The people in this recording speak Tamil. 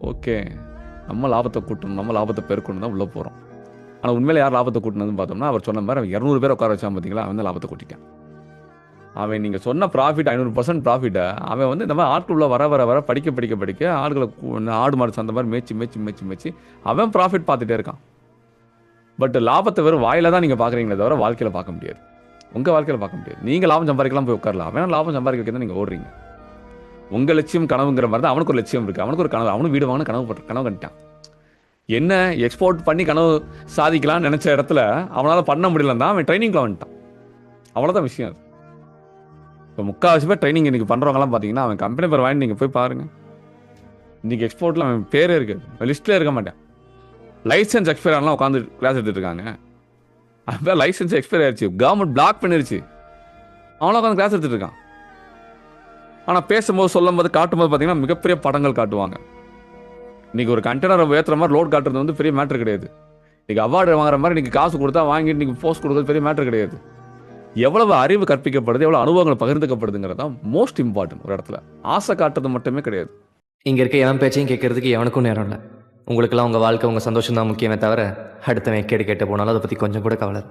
ஓகே. நம்ம லாபத்தை கூட்டணும் நம்ம லாபத்தை பெருக்கணும் தான் உள்ளே போகிறோம் ஆனால் உண்மையில யார் லாபத்தை கூட்டினதுன்னு பார்த்தோம்னா அவர் சொன்ன மாதிரி அவன் இரநூறு பேர் உட்கார வச்சான் பார்த்தீங்களா? அவன் தான் லாபத்தை கூட்டிட்டான் அவன் நீங்கள் சொன்ன ப்ராஃபிட் ஐநூறு பர்சன்ட் ப்ராஃபிட்டை அவன் வந்து இந்த மாதிரி ஆட்களுள்ள வர வர வர படிக்க படிக்க படிக்க ஆடுகளை ஆடு மாடு சந்த மாதிரி மேய்ச்சி மேய்ச்சி மேய்ச்சி மேய்ச்சி அவன் ப்ராஃபிட் பார்த்துட்டே இருக்கான். பட் லாபத்தை வெறும் வாயில தான் நீங்கள் பார்க்குறீங்களே தவிர வாழ்க்கையில் பார்க்க முடியாது. உங்கள் வாழ்க்கையில் பார்க்க முடியாது. நீங்கள் லாபம் சம்பாதிக்கலாம் போய் உட்காரலாம். அவன் லாபம் சம்பாதிக்க தான் நீங்கள் ஓடுறீங்க. உங்கள் லட்சியம் கனவுங்கிற மாதிரி தான் அவனுக்கு ஒரு லட்சியம் இருக்குது அவனுக்கு ஒரு கனவு. அவனும் வீடு வாங்கணும் கனவு கனவு கண்டிட்டான் என்ன எக்ஸ்போர்ட் பண்ணி கனவு சாதிக்கலாம்னு நினச்ச இடத்துல அவனால் பண்ண முடியலன்னு தான் அவன் ட்ரைனிங்கில் வந்துட்டான். அவ்வளோதான் விஷயம் அது. இப்போ முக்கால்வாசி பேர் ட்ரைனிங் இன்னைக்கு பண்ணுறவங்களாம் பார்த்தீங்கன்னா அவன் கம்பெனி பேர் வாங்கி நீங்கள் போய் பாருங்கள் இன்னைக்கு எக்ஸ்போர்ட்டில் அவன் பேரே இருக்குது. லிஸ்ட்டில் இருக்க மாட்டேன். லைசன்ஸ் எக்ஸ்பயர் ஆனலாம் உட்காந்து கிளாஸ் எடுத்துட்டு இருக்காங்க. அவன் லைசன்ஸ் எக்ஸ்பயர் ஆயிடுச்சு கவர்மெண்ட் பிளாக் பண்ணிருச்சு. அவனும் உட்காந்து கிளாஸ் எடுத்துட்டு இருக்கான். ஆனால் பேசும்போது சொல்லும்போது காட்டும்போது பார்த்தீங்கன்னா மிகப்பெரிய படங்கள் காட்டுவாங்க. இன்றைக்கி ஒரு கண்டெய்னரை ஏற்றுற மாதிரி லோட் காட்டுறது வந்து பெரிய மேட்ரு கிடையாது. நீங்கள் அவார்டு வாங்குற மாதிரி நீங்கள் காசு கொடுத்தா வாங்கி நீங்கள் போஸ்ட் கொடுக்குறது பெரிய மேட்ரு கிடையாது. எவ்வளவு அறிவு கற்பிக்கப்படுது எவ்வளோ அனுபவங்கள் பகிர்ந்துக்கப்படுதுங்கிறது தான் மோஸ்ட் இம்பார்ட்டன்ட் ஒரு இடத்துல. ஆசை காட்டுறது மட்டுமே கிடையாது. இங்கே இருக்க எவன் பேச்சையும் கேட்கறதுக்கு எவனுக்கும் நேரம் இல்லை. உங்களுக்கெல்லாம் உங்கள் வாழ்க்கை உங்கள் சந்தோஷம் தான் முக்கியமே தவிர அடுத்தவன் கேடு கேட்டு போனாலும் அதை பற்றி கொஞ்சம் கூட கவலை